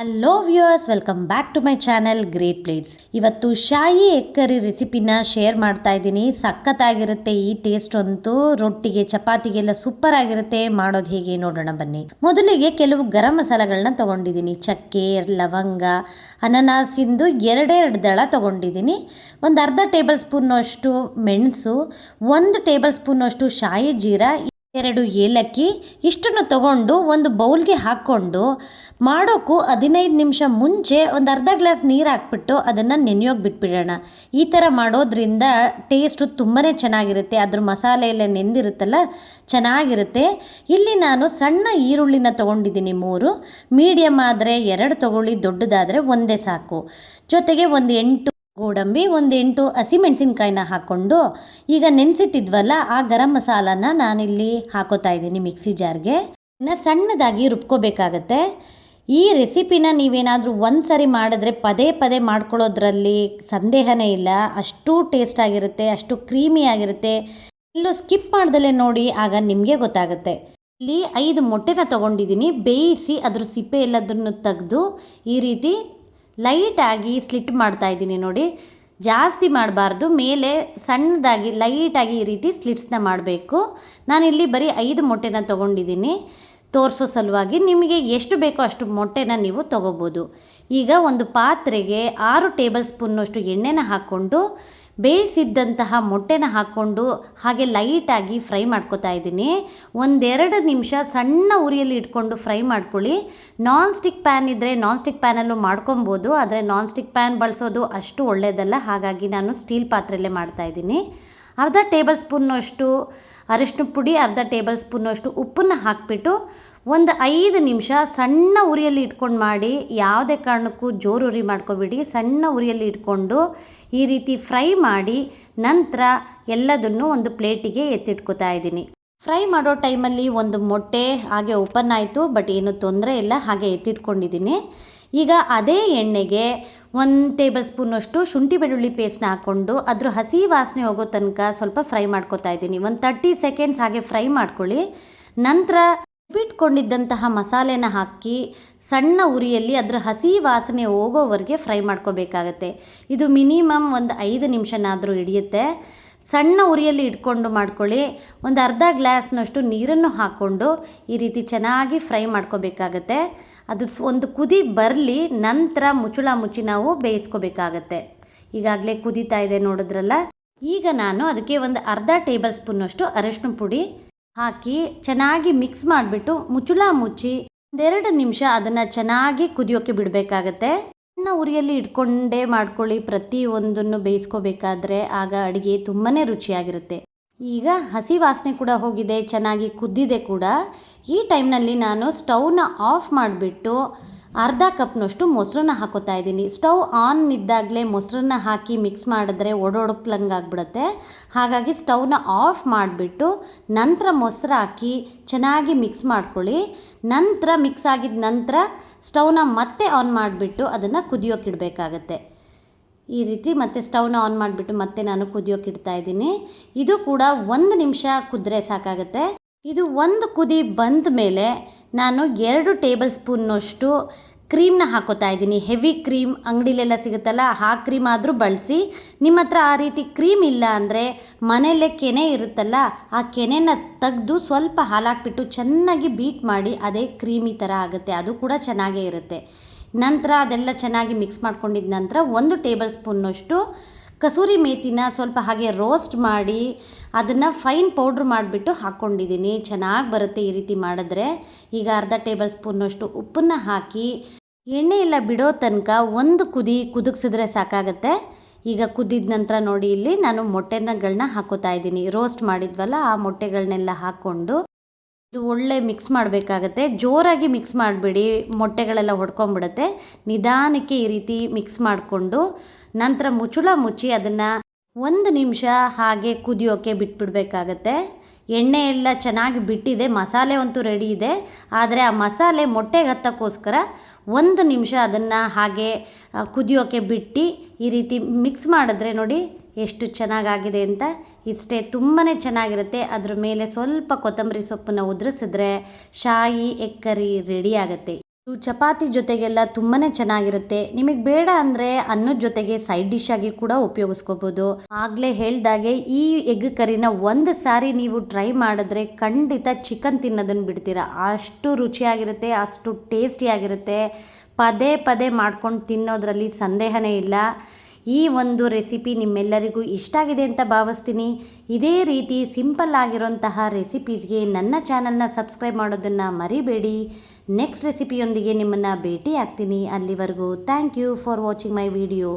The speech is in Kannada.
Hello viewers welcome back to my channel great plates ಇವತ್ತು ಶಾಯಿ ಎಗ್ ಕರಿ ರೆಸಿಪಿನ ಶೇರ್ ಮಾಡ್ತಾ ಇದ್ದೀನಿ. ಸಖತ್ತಾಗಿರುತ್ತೆ ಈ ಟೇಸ್ಟ್ ಅಂತೂ. ರೊಟ್ಟಿಗೆ, ಚಪಾತಿಗೆಲ್ಲ ಸೂಪರ್ ಆಗಿರುತ್ತೆ. ಮಾಡೋದು ಹೇಗೆ ನೋಡೋಣ ಬನ್ನಿ. ಮೊದಲಿಗೆ ಕೆಲವು ಗರಂ ಮಸಾಲೆಗಳನ್ನ ತಗೊಂಡಿದ್ದೀನಿ. ಚಕ್ಕೆ, ಲವಂಗ ಅನನಾಸಿಂದು ಎರಡೆರಡು ದಳ ತಗೊಂಡಿದ್ದೀನಿ. ಒಂದು ಅರ್ಧ ಟೇಬಲ್ ಸ್ಪೂನಷ್ಟು ಮೆಣಸು, ಒಂದು ಟೇಬಲ್ ಸ್ಪೂನಷ್ಟು ಶಾಯಿ ಜೀರಾ ಎರಡು ಏಲಕ್ಕಿ ಇಷ್ಟನ್ನು ತಗೊಂಡು ಒಂದು ಬೌಲ್ಗೆ ಹಾಕ್ಕೊಂಡು ಮಾಡೋಕ್ಕೂ ಹದಿನೈದು ನಿಮಿಷ ಮುಂಚೆ ಒಂದು ಅರ್ಧ ಗ್ಲಾಸ್ ನೀರು ಹಾಕ್ಬಿಟ್ಟು ಅದನ್ನು ನೆನೆಯೋಗಿ ಬಿಟ್ಬಿಡೋಣ. ಈ ಥರ ಮಾಡೋದ್ರಿಂದ ಟೇಸ್ಟು ತುಂಬಾ ಚೆನ್ನಾಗಿರುತ್ತೆ. ಅದ್ರ ಮಸಾಲೆ ಎಲ್ಲ ನೆಂದಿರುತ್ತಲ್ಲ, ಚೆನ್ನಾಗಿರುತ್ತೆ. ಇಲ್ಲಿ ನಾನು ಸಣ್ಣ ಈರುಳ್ಳಿನ ತೊಗೊಂಡಿದ್ದೀನಿ ಮೂರು. ಮೀಡಿಯಮ್ ಆದರೆ ಎರಡು ತೊಗೊಳ್ಳಿ, ದೊಡ್ಡದಾದರೆ ಒಂದೇ ಸಾಕು. ಜೊತೆಗೆ ಒಂದು ಎಂಟು ಗೋಡಂಬಿ ಒಂದು ಎಂಟು ಹಸಿಮೆಣಸಿನ್ಕಾಯಿನ ಹಾಕ್ಕೊಂಡು ಈಗ ನೆನೆಸಿಟ್ಟಿದ್ವಲ್ಲ, ಆ ಗರಂ ಮಸಾಲಾನ ನಾನಿಲ್ಲಿ ಹಾಕೋತಾ ಇದ್ದೀನಿ ಮಿಕ್ಸಿ ಜಾರ್ಗೆ. ಇನ್ನು ಸಣ್ಣದಾಗಿ ರುಬ್ಕೋಬೇಕಾಗತ್ತೆ. ಈ ರೆಸಿಪಿನ ನೀವೇನಾದರೂ ಒಂದು ಸರಿ ಮಾಡಿದ್ರೆ ಪದೇ ಪದೇ ಮಾಡ್ಕೊಳ್ಳೋದ್ರಲ್ಲಿ ಸಂದೇಹನೇ ಇಲ್ಲ. ಅಷ್ಟು ಟೇಸ್ಟ್ ಆಗಿರುತ್ತೆ, ಅಷ್ಟು ಕ್ರೀಮಿ ಆಗಿರುತ್ತೆ. ಎಲ್ಲೂ ಸ್ಕಿಪ್ ಮಾಡ್ದಲೇ ನೋಡಿ, ಆಗ ನಿಮಗೆ ಗೊತ್ತಾಗುತ್ತೆ. ಇಲ್ಲಿ ಐದು ಮೊಟ್ಟೆನ ತೊಗೊಂಡಿದ್ದೀನಿ. ಬೇಯಿಸಿ ಅದ್ರ ಸಿಪ್ಪೆ ಎಲ್ಲದನ್ನು ತೆಗೆದು ಈ ರೀತಿ ಲೈಟಾಗಿ ಸ್ಲಿಟ್ ಮಾಡ್ತಾ ಇದ್ದೀನಿ ನೋಡಿ. ಜಾಸ್ತಿ ಮಾಡಬಾರ್ದು, ಮೇಲೆ ಸಣ್ಣದಾಗಿ ಲೈಟಾಗಿ ಈ ರೀತಿ ಸ್ಲಿಟ್ಸ್ನ ಮಾಡಬೇಕು. ನಾನಿಲ್ಲಿ ಬರೀ ಐದು ಮೊಟ್ಟೆನ ತೊಗೊಂಡಿದ್ದೀನಿ. ತೋರಿಸೋ ಸಲುವಾಗಿ ನಿಮಗೆ ಎಷ್ಟು ಬೇಕೋ ಅಷ್ಟು ಮೊಟ್ಟೆನ ನೀವು ತೊಗೋಬೋದು. ಈಗ ಒಂದು ಪಾತ್ರೆಗೆ ಆರು ಟೇಬಲ್ ಸ್ಪೂನ್ನಷ್ಟು ಎಣ್ಣೆನ ಹಾಕ್ಕೊಂಡು ಬೇಯಿಸಿದ್ದಂತಹ ಮೊಟ್ಟೆನ ಹಾಕ್ಕೊಂಡು ಹಾಗೆ ಲೈಟಾಗಿ ಫ್ರೈ ಮಾಡ್ಕೊತಾ ಇದ್ದೀನಿ. ಒಂದೆರಡು ನಿಮಿಷ ಸಣ್ಣ ಉರಿಯಲ್ಲಿ ಇಟ್ಕೊಂಡು ಫ್ರೈ ಮಾಡ್ಕೊಳ್ಳಿ. ನಾನ್ ಸ್ಟಿಕ್ ಪ್ಯಾನ್ ಇದ್ದರೆ ನಾನ್ ಸ್ಟಿಕ್ ಪ್ಯಾನಲ್ಲೂ ಮಾಡ್ಕೊಬೋದು, ಆದರೆ ನಾನ್ ಸ್ಟಿಕ್ ಪ್ಯಾನ್ ಬಳಸೋದು ಅಷ್ಟು ಒಳ್ಳೆಯದಲ್ಲ ಹಾಗಾಗಿ ನಾನು ಸ್ಟೀಲ್ ಪಾತ್ರೆಯಲ್ಲೇ ಮಾಡ್ತಾಯಿದ್ದೀನಿ ಅರ್ಧ ಟೇಬಲ್ ಸ್ಪೂನ್ನಷ್ಟು ಅರಿಶಿನ ಪುಡಿ, ಅರ್ಧ ಟೇಬಲ್ ಸ್ಪೂನ್ನಷ್ಟು ಉಪ್ಪನ್ನು ಹಾಕಿಬಿಟ್ಟು ಒಂದು ಐದು ನಿಮಿಷ ಸಣ್ಣ ಉರಿಯಲ್ಲಿ ಇಟ್ಕೊಂಡು ಮಾಡಿ ಯಾವುದೇ ಕಾರಣಕ್ಕೂ ಜೋರು ಉರಿ ಮಾಡ್ಕೊಬಿಡಿ. ಸಣ್ಣ ಉರಿಯಲ್ಲಿ ಇಟ್ಕೊಂಡು ಈ ರೀತಿ ಫ್ರೈ ಮಾಡಿ ನಂತರ ಎಲ್ಲದನ್ನು ಒಂದು ಪ್ಲೇಟಿಗೆ ಎತ್ತಿಟ್ಕೋತಾ ಇದ್ದೀನಿ. ಫ್ರೈ ಮಾಡೋ ಟೈಮಲ್ಲಿ ಒಂದು ಮೊಟ್ಟೆ ಹಾಗೆ ಓಪನ್ ಆಯಿತು, ಬಟ್ ಏನು ತೊಂದರೆ ಇಲ್ಲ, ಹಾಗೆ ಎತ್ತಿಟ್ಕೊಂಡಿದ್ದೀನಿ. ಈಗ ಅದೇ ಎಣ್ಣೆಗೆ ಒಂದು ಟೇಬಲ್ ಸ್ಪೂನಷ್ಟು ಶುಂಠಿ ಬೆಳ್ಳುಳ್ಳಿ ಪೇಸ್ಟ್ನ ಹಾಕ್ಕೊಂಡು ಅದ್ರ ಹಸಿ ವಾಸನೆ ಹೋಗೋ ತನಕ ಸ್ವಲ್ಪ ಫ್ರೈ ಮಾಡ್ಕೋತಾ ಇದ್ದೀನಿ. ಒಂದು ತರ್ಟಿ ಸೆಕೆಂಡ್ಸ್ ಹಾಗೆ ಫ್ರೈ ಮಾಡ್ಕೊಳ್ಳಿ. ನಂತರ ಬಿಟ್ಕೊಂಡಿದ್ದಂತಹ ಮಸಾಲೆನ ಹಾಕಿ ಸಣ್ಣ ಉರಿಯಲ್ಲಿ ಅದರ ಹಸಿ ವಾಸನೆ ಹೋಗೋವರೆಗೆ ಫ್ರೈ ಮಾಡ್ಕೋಬೇಕಾಗತ್ತೆ. ಇದು ಮಿನಿಮಮ್ ಒಂದು ಐದು ನಿಮಿಷನಾದರೂ ಹಿಡಿಯುತ್ತೆ. ಸಣ್ಣ ಉರಿಯಲ್ಲಿ ಇಟ್ಕೊಂಡು ಮಾಡ್ಕೊಳ್ಳಿ. ಒಂದು ಅರ್ಧ ಗ್ಲಾಸ್ನಷ್ಟು ನೀರನ್ನು ಹಾಕ್ಕೊಂಡು ಈ ರೀತಿ ಚೆನ್ನಾಗಿ ಫ್ರೈ ಮಾಡ್ಕೋಬೇಕಾಗತ್ತೆ. ಅದು ಒಂದು ಕುದಿ ಬರಲಿ ನಂತರ ಮುಚ್ಚಳ ಮುಚ್ಚಿ ನಾವು ಬೇಯಿಸ್ಕೋಬೇಕಾಗತ್ತೆ. ಈಗಾಗಲೇ ಕುದೀತಾ ಇದೆ ನೋಡಿದ್ರಲ್ಲ? ಈಗ ನಾನು ಅದಕ್ಕೆ ಒಂದು ಅರ್ಧ ಟೇಬಲ್ ಸ್ಪೂನಷ್ಟು ಅರಶಿನ ಪುಡಿ ಹಾಕಿ ಚೆನ್ನಾಗಿ ಮಿಕ್ಸ್ ಮಾಡಿಬಿಟ್ಟು ಮುಚ್ಚುಳ ಮುಚ್ಚಿ ಒಂದೆರಡು ನಿಮಿಷ ಅದನ್ನು ಚೆನ್ನಾಗಿ ಕುದಿಯೋಕ್ಕೆ ಬಿಡಬೇಕಾಗತ್ತೆ. ಸಣ್ಣ ಉರಿಯಲ್ಲಿ ಇಟ್ಕೊಂಡೇ ಮಾಡ್ಕೊಳ್ಳಿ. ಪ್ರತಿ ಒಂದನ್ನು ಬೇಯಿಸ್ಕೋಬೇಕಾದ್ರೆ ಆಗ ಅಡುಗೆ ತುಂಬಾ ರುಚಿಯಾಗಿರುತ್ತೆ. ಈಗ ಹಸಿ ವಾಸನೆ ಕೂಡ ಹೋಗಿದೆ, ಚೆನ್ನಾಗಿ ಕುದ್ದಿದೆ ಕೂಡ. ಈ ಟೈಮ್ನಲ್ಲಿ ನಾನು ಸ್ಟವ್ನ ಆಫ್ ಮಾಡಿಬಿಟ್ಟು ಅರ್ಧ ಕಪ್ನಷ್ಟು ಮೊಸರನ್ನ ಹಾಕೋತಾ ಇದ್ದೀನಿ. ಸ್ಟವ್ ಆನ್ ಇದ್ದಾಗಲೇ ಮೊಸರನ್ನ ಹಾಕಿ ಮಿಕ್ಸ್ ಮಾಡಿದ್ರೆ ಒಡೊಡಕ್ಲಂಗಾಗ್ಬಿಡುತ್ತೆ. ಹಾಗಾಗಿ ಸ್ಟವ್ನ ಆಫ್ ಮಾಡಿಬಿಟ್ಟು ನಂತರ ಮೊಸರು ಹಾಕಿ ಚೆನ್ನಾಗಿ ಮಿಕ್ಸ್ ಮಾಡ್ಕೊಳ್ಳಿ. ನಂತರ ಮಿಕ್ಸ್ ಆಗಿದ ನಂತರ ಸ್ಟವ್ನ ಮತ್ತೆ ಆನ್ ಮಾಡಿಬಿಟ್ಟು ಅದನ್ನು ಕುದಿಯೋಕೆ ಇಡಬೇಕಾಗತ್ತೆ. ಈ ರೀತಿ ಮತ್ತೆ ಸ್ಟವ್ನ ಆನ್ ಮಾಡಿಬಿಟ್ಟು ಮತ್ತೆ ನಾನು ಕುದಿಯೋಕೆ ಇಡ್ತಾ ಇದ್ದೀನಿ. ಇದು ಕೂಡ ಒಂದು ನಿಮಿಷ ಕುದ್ರೆ ಸಾಕಾಗುತ್ತೆ. ಇದು ಒಂದು ಕುದಿ ಬಂದ ಮೇಲೆ ನಾನು ಎರಡು ಟೇಬಲ್ ಸ್ಪೂನ್ನಷ್ಟು ಕ್ರೀಮ್ನ ಹಾಕೋತಾ ಇದ್ದೀನಿ. ಹೆವಿ ಕ್ರೀಮ್ ಅಂಗಡಿಲೆಲ್ಲ ಸಿಗುತ್ತಲ್ಲ, ಆ ಕ್ರೀಮ್ ಆದರೂ ಬಳಸಿ. ನಿಮ್ಮ ಹತ್ರ ಆ ರೀತಿ ಕ್ರೀಮ್ ಇಲ್ಲ ಅಂದರೆ ಮನೆಯಲ್ಲೇ ಕೆನೆ ಇರುತ್ತಲ್ಲ, ಆ ಕೆನೆನ ತೆಗೆದು ಸ್ವಲ್ಪ ಹಾಲಾಕ್ಬಿಟ್ಟು ಚೆನ್ನಾಗಿ ಬೀಟ್ ಮಾಡಿ ಅದೇ ಕ್ರೀಮಿ ಥರ ಆಗುತ್ತೆ. ಅದು ಕೂಡ ಚೆನ್ನಾಗೇ ಇರುತ್ತೆ. ನಂತರ ಅದೆಲ್ಲ ಚೆನ್ನಾಗಿ ಮಿಕ್ಸ್ ಮಾಡ್ಕೊಂಡಿದ್ದ ನಂತರ ಒಂದು ಟೇಬಲ್ ಸ್ಪೂನ್ನಷ್ಟು ಕಸೂರಿ ಮೇಥಿನ ಸ್ವಲ್ಪ ಹಾಗೆ ರೋಸ್ಟ್ ಮಾಡಿ ಅದನ್ನು ಫೈನ್ ಪೌಡ್ರ್ ಮಾಡಿಬಿಟ್ಟು ಹಾಕ್ಕೊಂಡಿದ್ದೀನಿ. ಚೆನ್ನಾಗಿ ಬರುತ್ತೆ ಈ ರೀತಿ ಮಾಡಿದ್ರೆ. ಈಗ ಅರ್ಧ ಟೇಬಲ್ ಸ್ಪೂನಷ್ಟು ಉಪ್ಪನ್ನು ಹಾಕಿ ಎಣ್ಣೆ ಎಲ್ಲ ಬಿಡೋ ತನಕ ಒಂದು ಕುದಿ ಕುದಿಸಿದ್ರೆ ಸಾಕಾಗುತ್ತೆ. ಈಗ ಕುದ್ದಿದ ನಂತರ ನೋಡಿ ಇಲ್ಲಿ ನಾನು ಮೊಟ್ಟೆನಗಳನ್ನ ಹಾಕೋತಾ ಇದ್ದೀನಿ. ರೋಸ್ಟ್ ಮಾಡಿದ್ವಲ್ಲ ಆ ಮೊಟ್ಟೆಗಳನ್ನೆಲ್ಲ ಹಾಕ್ಕೊಂಡು ಇದು ಒಳ್ಳೆ ಮಿಕ್ಸ್ ಮಾಡಬೇಕಾಗತ್ತೆ. ಜೋರಾಗಿ ಮಿಕ್ಸ್ ಮಾಡಿಬಿಡಿ. ಮೊಟ್ಟೆಗಳೆಲ್ಲ ಹೊಡ್ಕೊಂಬಿಡುತ್ತೆ. ನಿಧಾನಕ್ಕೆ ಈ ರೀತಿ ಮಿಕ್ಸ್ ಮಾಡಿಕೊಂಡು ನಂತರ ಮುಚ್ಚುಳ ಮುಚ್ಚಿ ಅದನ್ನು ಒಂದು ನಿಮಿಷ ಹಾಗೆ ಕುದಿಯೋಕ್ಕೆ ಬಿಟ್ಬಿಡ್ಬೇಕಾಗತ್ತೆ. ಎಣ್ಣೆ ಎಲ್ಲ ಚೆನ್ನಾಗಿ ಬಿಟ್ಟಿದೆ, ಮಸಾಲೆ ಅಂತೂ ರೆಡಿ ಇದೆ. ಆದರೆ ಆ ಮಸಾಲೆ ಮೊಟ್ಟೆಗೆ ಹತ್ತಕ್ಕೋಸ್ಕರ ಒಂದು ನಿಮಿಷ ಅದನ್ನು ಹಾಗೆ ಕುದಿಯೋಕ್ಕೆ ಬಿಟ್ಟು ಈ ರೀತಿ ಮಿಕ್ಸ್ ಮಾಡಿದ್ರೆ ನೋಡಿ ಎಷ್ಟು ಚೆನ್ನಾಗಾಗಿದೆ ಅಂತ. ಇಷ್ಟೇ ತುಂಬಾ ಚೆನ್ನಾಗಿರುತ್ತೆ. ಅದ್ರ ಮೇಲೆ ಸ್ವಲ್ಪ ಕೊತ್ತಂಬರಿ ಸೊಪ್ಪನ್ನು ಉದುರಿಸಿದ್ರೆ ಶಾಯಿ, ಎಕ್ಕರಿ ರೆಡಿ ಆಗುತ್ತೆ. ಇದು ಚಪಾತಿ ಜೊತೆಗೆಲ್ಲ ತುಂಬಾ ಚೆನ್ನಾಗಿರುತ್ತೆ. ನಿಮಗೆ ಬೇಡ ಅಂದರೆ ಅನ್ನದ ಜೊತೆಗೆ ಸೈಡ್ ಡಿಶ್ ಆಗಿ ಕೂಡ ಉಪಯೋಗಿಸ್ಕೋಬೋದು. ಆಗಲೇ ಹೇಳ್ದಾಗೆ ಈ ಎಗ್ ಕರಿನ ಒಂದು ಸಾರಿ ನೀವು ಟ್ರೈ ಮಾಡಿದ್ರೆ ಖಂಡಿತ ಚಿಕನ್ ತಿನ್ನೋದನ್ನು ಬಿಡ್ತೀರಾ. ಅಷ್ಟು ರುಚಿಯಾಗಿರುತ್ತೆ, ಅಷ್ಟು ಟೇಸ್ಟಿಯಾಗಿರುತ್ತೆ ಪದೇ ಪದೇ ಮಾಡ್ಕೊಂಡು ತಿನ್ನೋದ್ರಲ್ಲಿ ಸಂದೇಹನೇ ಇಲ್ಲ. ಈ ಒಂದು ರೆಸಿಪಿ ನಿಮ್ಮೆಲ್ಲರಿಗೂ ಇಷ್ಟ ಆಗಿದೆ ಅಂತ ಭಾವಿಸ್ತೀನಿ. ಇದೇ ರೀತಿ ಸಿಂಪಲ್ ಆಗಿರೋಂತಹ ರೆಸಿಪೀಸ್ಗೆ ನನ್ನ ಚಾನಲ್ನ ಸಬ್ಸ್ಕ್ರೈಬ್ ಮಾಡೋದನ್ನು ಮರಿಬೇಡಿ. ನೆಕ್ಸ್ಟ್ ರೆಸಿಪಿಯೊಂದಿಗೆ ನಿಮ್ಮನ್ನು ಭೇಟಿ ಆಗ್ತೀನಿ ಅಲ್ಲಿವರೆಗೂ thank you for watching my video.